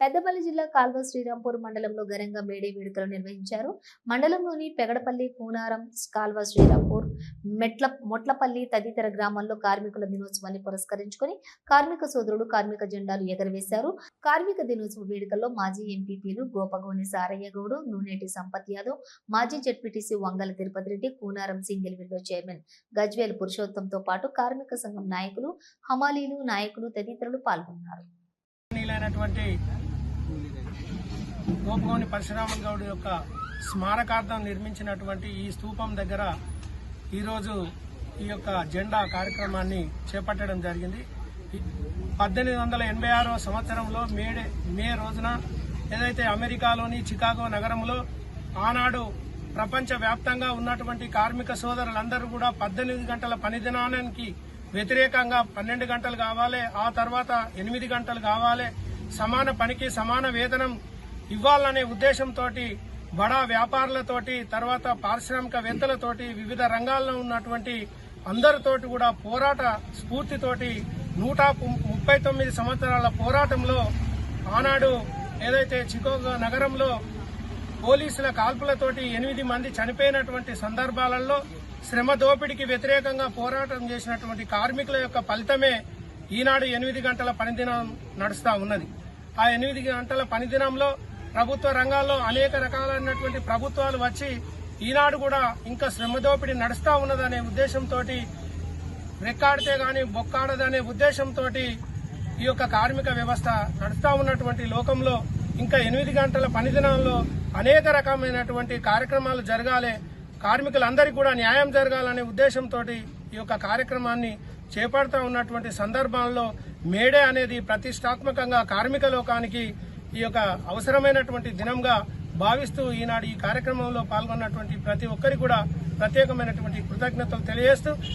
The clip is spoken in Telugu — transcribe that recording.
పెద్దపల్లి జిల్లా కాల్వ శ్రీరాంపూర్ మండలంలో ఘనంగా మేడే వేడుకలు నిర్వహించారు. మండలంలోని పెగడపల్లి కూనారం కాల్వ శ్రీరాంపూర్ మెట్ల మొట్లపల్లి తదితర గ్రామాల్లో కార్మికుల దినోత్సవాన్ని పురస్కరించుకొని కార్మిక సోదరుడు కార్మిక జెండాలు ఎగరవేశారు. కార్మిక దినోత్సవ వేడుకల్లో మాజీ ఎంపీపీలు గోపగోని సారయ్య గౌడు నూనెటి సంపత్ యాదవ్ మాజీ ZPTC Vangala Tirupati Reddy Kunaram single window chairman Gajwel పురుషోత్తంతో పాటు కార్మిక సంఘం నాయకులు హమాలీలు నాయకులు తదితరులు పాల్గొన్నారు. నీలైనటువంటి గోపగౌని పరశురామన్ గౌడ్ యొక్క స్మారకార్థం నిర్మించినటువంటి ఈ స్తూపం దగ్గర ఈరోజు ఈ యొక్క జెండా కార్యక్రమాన్ని చేపట్టడం జరిగింది. పద్దెనిమిది వందల ఎనభై ఆరో సంవత్సరంలో మేడే మే రోజున ఏదైతే అమెరికాలోని చికాగో నగరంలో ఆనాడు ప్రపంచ వ్యాప్తంగా ఉన్నటువంటి కార్మిక సోదరులందరూ కూడా పద్దెనిమిది గంటల పని దినానికి వ్యతిరేకంగా పన్నెండు గంటలు కావాలి ఆ తర్వాత ఎనిమిది గంటలు కావాలి. సమాన పనికి సమాన వేతనం ఇవ్వాలనే ఉద్దేశంతో బడా వ్యాపారులతోటి తర్వాత పారిశ్రామికవేత్తలతోటి వివిధ రంగాల్లో ఉన్నటువంటి అందరితోటి కూడా పోరాట స్ఫూర్తితోటి నూట ముప్పై తొమ్మిది సంవత్సరాల పోరాటంలో ఆనాడు ఏదైతే చికోగో నగరంలో పోలీసుల కాల్పులతోటి ఎనిమిది మంది చనిపోయినటువంటి సందర్భాలలో శ్రమ దోపిడీకి వ్యతిరేకంగా పోరాటం చేసినటువంటి కార్మికుల యొక్క ఫలితమే ఈనాడు ఎనిమిది గంటల పనిదినం నడుస్తా ఉన్నది. ఆ ఎనిమిది గంటల పనిదినంలో ప్రభుత్వ రంగాల్లో అనేక రకాలైనటువంటి ప్రభుత్వాలు వచ్చి ఈనాడు కూడా ఇంకా శ్రమ దోపిడీ నడుస్తా ఉన్నదనే ఉద్దేశంతో రెక్కాడితే గాని బొక్కాడదనే ఉద్దేశంతో ఈ యొక్క కార్మిక వ్యవస్థ నడుస్తా ఉన్నటువంటి లోకంలో ఇంకా ఎనిమిది గంటల పనిదినాల్లో అనేక రకమైనటువంటి కార్యక్రమాలు జరగాలి. కార్మికులందరికీ కూడా న్యాయం జరగాలనే ఉద్దేశంతో ఈ యొక్క కార్యక్రమాన్ని చేపడతా ఉన్నటువంటి సందర్భాల్లో మేడే అనేది ప్రతిష్టాత్మకంగా కార్మిక లోకానికి ఈ యొక్క అవసరమైనటువంటి దినంగా భావిస్తూ ఈనాడు ఈ కార్యక్రమంలో పాల్గొన్నటువంటి ప్రతి ఒక్కరికి కూడా ప్రత్యేకమైనటువంటి కృతజ్ఞతలు తెలియజేస్తూ